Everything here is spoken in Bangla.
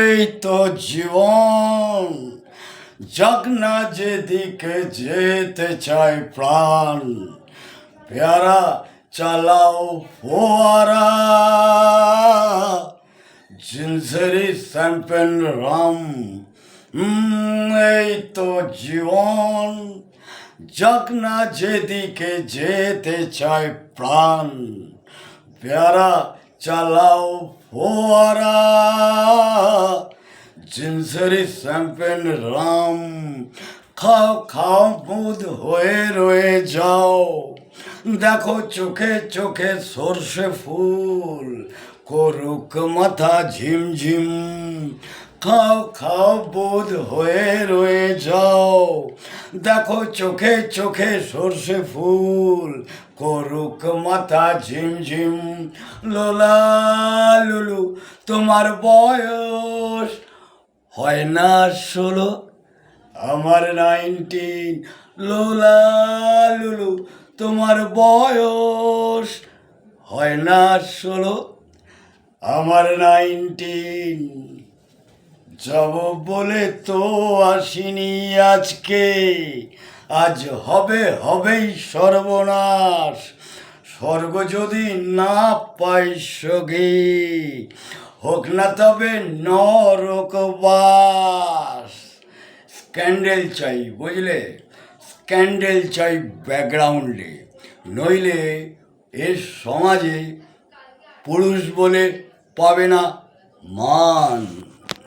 এই তো জীবন। যাক না যেদিকে যেতে চায় প্রাণ, পেয়ারা চালাও ফোয়ারা। জিন্সেরি শ্যাম্পেন রাম এই তো জীবন। যাক না যেদিকে যেতে চায় প্রাণ, পেয়ারা চালাও ফোয়ারা। জিন্সেরি শ্যাম্পেন রাম। খাও খাও বুধ হয়ে রয়ে যাও। দেখো চোখে চোখে সর্ষে ফুল, করুক মাথা ঝিমঝিম। খাও খাও বোধ হয়ে রয়ে যাও। দেখো চোখে চোখে সর্ষে ফুল, করুক মাথা ঝিমঝিম লোলা লুলু, তোমার বয়স হয় না ষোলো, আমার নাইনটিন। লোলা লুলু, তোমার বয়স হয় না ষোলো, আমার নাইনটিন। যাব বলে তো আসিনি আজকে। আজ হবে, হবেই সর্বনাশ। স্বর্গ যদি না পাই সগে হোক না তবে নরকবাস স্ক্যান্ডেল চাই, বুঝলে? স্ক্যান্ডেল চাই ব্যাকগ্রাউন্ডে। নইলে এর সমাজে পুরুষ বলে পাবে না মান।